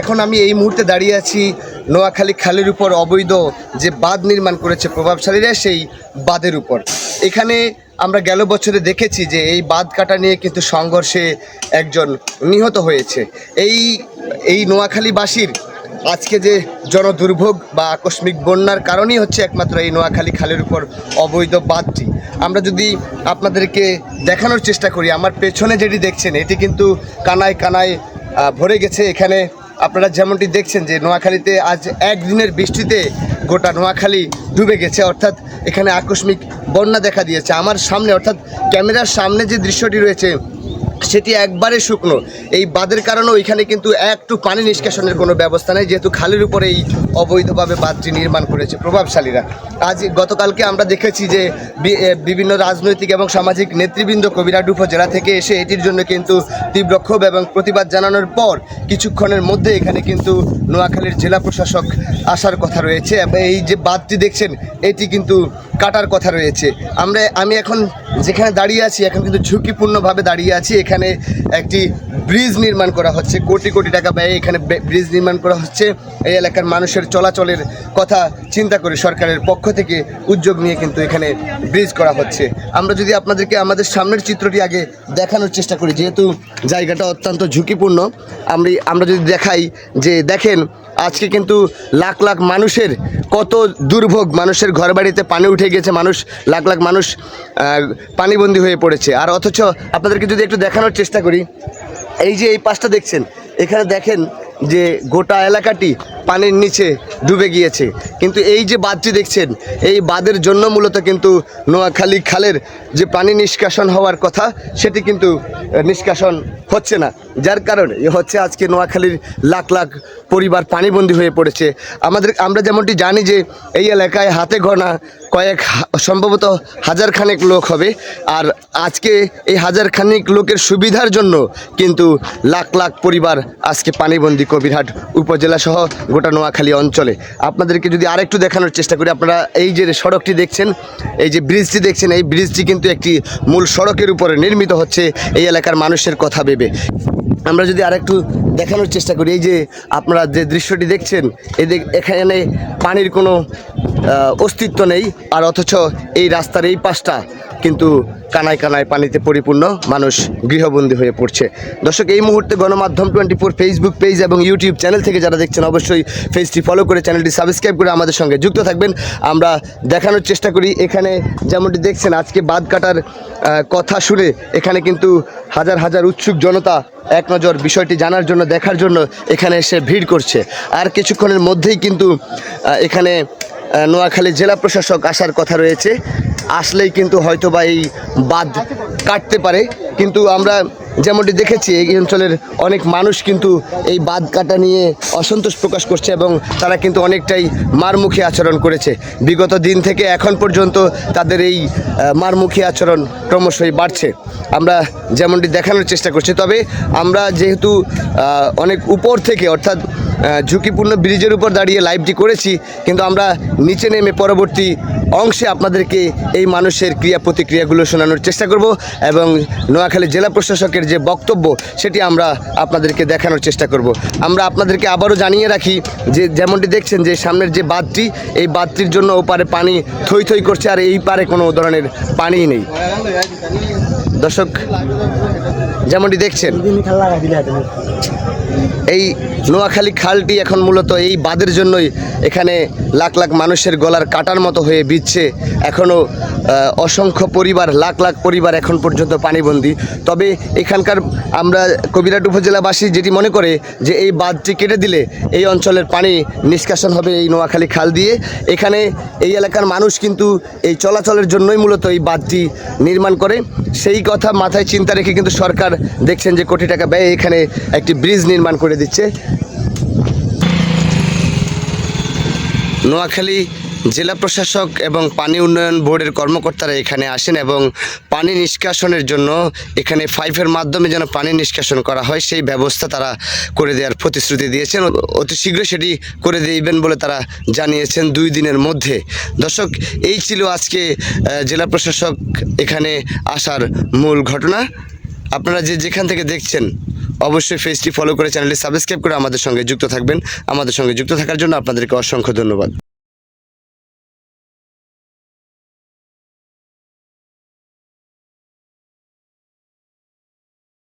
এখন আমি এই মুহূর্তে দাঁড়িয়ে আছি নোয়াখালী খালের উপর অবৈধ যে বাঁধ নির্মাণ করেছে প্রভাবশালীরা, সেই বাঁধের উপর। এখানে আমরা গেল বছরে দেখেছি যে এই বাঁধ কাটা নিয়ে কিন্তু সংঘর্ষে একজন নিহত হয়েছে। এই এই নোয়াখালীবাসীর আজকে যে জনদুর্ভোগ বা আকস্মিক বন্যার কারণেই হচ্ছে একমাত্র এই নোয়াখালী খালের উপর অবৈধ বাঁধটি। আমরা যদি আপনাদেরকে দেখানোর চেষ্টা করি, আমার পেছনে যেটি দেখছেন, এটি কিন্তু কানায় কানায় ভরে গেছে। এখানে আপনারা যেমনটি দেখছেন যে নোয়াখালীতে আজ একদিনের বৃষ্টিতে গোটা নোয়াখালী ডুবে গেছে, অর্থাৎ এখানে আকস্মিক বন্যা দেখা দিয়েছে। আমার সামনে, অর্থাৎ ক্যামেরার সামনে যে দৃশ্যটি রয়েছে সেটি একবারে শুকনো। এই বাঁধের কারণেও এখানে কিন্তু একটু পানি নিষ্কাশনের কোনো ব্যবস্থা নেই, যেহেতু খালের উপরে এই অবৈধভাবে বাঁধটি নির্মাণ করেছে প্রভাবশালীরা। আজ গতকালকে আমরা দেখেছি যে বিভিন্ন রাজনৈতিক এবং সামাজিক নেতৃবৃন্দ কবিরাট উপজেলা থেকে এসে এটির জন্য কিন্তু তীব্র ক্ষোভ এবং প্রতিবাদ জানানোর পর কিছুক্ষণের মধ্যে এখানে কিন্তু নোয়াখালীর জেলা প্রশাসক আসার কথা রয়েছে। এই যে বাঁধটি দেখছেন, এটি কিন্তু কাটার কথা রয়েছে। আমরা আমি এখন যেখানে দাঁড়িয়ে আছি, এখন কিন্তু ঝুঁকিপূর্ণভাবে দাঁড়িয়ে আছি। এখানে একটি ব্রিজ নির্মাণ করা হচ্ছে, কোটি কোটি টাকা ব্যয়ে এখানে ব্রিজ নির্মাণ করা হচ্ছে। এই এলাকার মানুষের চলাচলের কথা চিন্তা করে সরকারের পক্ষ থেকে উদ্যোগ নিয়ে কিন্তু এখানে ব্রিজ করা হচ্ছে। আমরা যদি আপনাদেরকে আমাদের সামনের চিত্রটি আগে দেখানোর চেষ্টা করি, যেহেতু জায়গাটা অত্যন্ত ঝুঁকিপূর্ণ, আমরা আমরা যদি দেখাই যে দেখেন আজকে কিন্তু লাখ লাখ মানুষের কত দুর্ভোগ, মানুষের ঘর বাড়িতে পানি উঠে গেছে, মানুষ, লাখ লাখ মানুষ পানিবন্দী হয়ে পড়েছে। আর অথচ আপনাদেরকে যদি একটু দেখানোর চেষ্টা করি, এই যে এই পাশটা দেখছেন, এখানে দেখেন যে গোটা এলাকাটি পানির নিচে ডুবে গিয়েছে। কিন্তু এই যে বাঁধটি দেখছেন, এই বাঁধের জন্য মূলত কিন্তু নোয়াখালী খালের যে পানি নিষ্কাশন হওয়ার কথা, সেটি কিন্তু নিষ্কাশন হচ্ছে না। যার কারণে হচ্ছে আজকে নোয়াখালীর লাখ লাখ পরিবার পানিবন্দী হয়ে পড়েছে। আমাদের আমরা যেমনটি জানি যে এই এলাকায় হাতে গোনা কয়েক সম্ভবত হাজারখানেক লোক হবে। আর আজকে এই হাজার খানেক লোকের সুবিধার জন্য কিন্তু লাখ লাখ পরিবার আজকে পানিবন্দী কবিরহাট উপজেলা সহ গোটা নোয়াখালী অঞ্চলে। আপনাদেরকে যদি আরেকটু দেখানোর চেষ্টা করি, আপনারা এই যে সড়কটি দেখছেন, এই যে ব্রিজটি দেখছেন, এই ব্রিজটি কিন্তু একটি মূল সড়কের উপরে নির্মিত হচ্ছে, এই এলাকার মানুষের কথা ভেবে। আমরা যদি আরেকটু দেখানোর চেষ্টা করি, এই যে আপনারা যে দৃশ্যটি দেখছেন এই এখানে পানির কোনো অস্তিত্ব নেই, আর অথচ এই রাস্তার এই পাশটা কিন্তু কানায় কানায় পানিতে পরিপূর্ণ মানুষ গৃহবন্দী হয়ে পড়ছে। দর্শক, এই মুহূর্তে গণমাধ্যম টোয়েন্টি ফোর ফেসবুক পেজ এবং ইউটিউব চ্যানেল থেকে যারা দেখছেন, অবশ্যই পেজটি ফলো করে চ্যানেলটি সাবস্ক্রাইব করে আমাদের সঙ্গে যুক্ত থাকবেন। আমরা দেখানোর চেষ্টা করি, এখানে যেমনটি দেখছেন, আজকে বাদ কাটার কথা শুনে এখানে কিন্তু হাজার হাজার উৎসুক জনতা এক নজর বিষয়টি জানার জন্য, দেখার জন্য এখানে এসে ভিড় করছে। আর কিছুক্ষণের মধ্যেই কিন্তু এখানে নোয়াখালী জেলা প্রশাসক আসার কথা রয়েছে। আসলেই কিন্তু হয়তো বা এই বাদ কাটতে পারে। কিন্তু আমরা যেমনটি দেখেছি, এই অঞ্চলের অনেক মানুষ কিন্তু এই বাদ কাটা নিয়ে অসন্তোষ প্রকাশ করছে এবং তারা কিন্তু অনেকটাই মারমুখী আচরণ করেছে। বিগত দিন থেকে এখন পর্যন্ত তাদের এই মারমুখী আচরণ ক্রমশই বাড়ছে। আমরা যেমনটি দেখানোর চেষ্টা করছি, তবে আমরা যেহেতু অনেক উপর থেকে, অর্থাৎ ঝুঁকিপূর্ণ ব্রিজের উপর দাঁড়িয়ে লাইভটি করেছি, কিন্তু আমরা নিচে নেমে পরবর্তী অংশে আপনাদেরকে এই মানুষের ক্রিয়া প্রতিক্রিয়াগুলো শোনানোর চেষ্টা করব এবং নোয়াখালী জেলা প্রশাসকের যে বক্তব্য, সেটি আমরা আপনাদেরকে দেখানোর চেষ্টা করব। আমরা আপনাদেরকে আবারও জানিয়ে রাখি যে, যেমনটি দেখছেন যে, সামনের যে বাঁধটি, এই বাঁধটির জন্য ওপারে পানি থই থই করছে, আর এই পারে কোনো ধরনের পানিই নেই। দর্শক, যেমনটি দেখছেন এই নোয়াখালী খালটি এখন মূলত এই বাঁধের জন্যই এখানে লাখ লাখ মানুষের গলার কাটার মতো হয়ে বিচ্ছে এখনও অসংখ্য পরিবার, লাখ লাখ পরিবার এখন পর্যন্ত পানিবন্দী। তবে এখানকার আমরা কবিরাট উপজেলাবাসী যেটি মনে করে যে এই বাঁধটি কেটে দিলে এই অঞ্চলের পানি নিষ্কাশন হবে এই নোয়াখালী খাল দিয়ে। এখানে এই এলাকার মানুষ কিন্তু এই চলাচলের জন্যই মূলত এই বাঁধটি নির্মাণ করে। সেই কথা মাথায় চিন্তা রেখে কিন্তু সরকার দেখছেন যে কোটি টাকা ব্যয় এখানে একটি ব্রিজ নির্মাণ করে দিচ্ছে। নোয়াখালী জেলা প্রশাসক এবং পানি উন্নয়ন বোর্ডের কর্মকর্তারা এখানে আসেন এবং পানি নিষ্কাশনের জন্য এখানে পাইপের মাধ্যমে যেন পানি নিষ্কাশন করা হয়, সেই ব্যবস্থা তারা করে দেওয়ার প্রতিশ্রুতি দিয়েছেন। অতি শীঘ্র সেটি করে দিবেন বলে তারা জানিয়েছেন দুই দিনের মধ্যে। দর্শক, এই ছিল আজকে জেলা প্রশাসক এখানে আসার মূল ঘটনা। আপনারা যে যেখান থেকে দেখছেন, অবশ্যই ফেসটি ফলো করে চ্যানেলটি সাবস্ক্রাইব করে আমাদের সঙ্গে যুক্ত থাকবেন। আমাদের সঙ্গে যুক্ত থাকার জন্য আপনাদেরকে অসংখ্য ধন্যবাদ।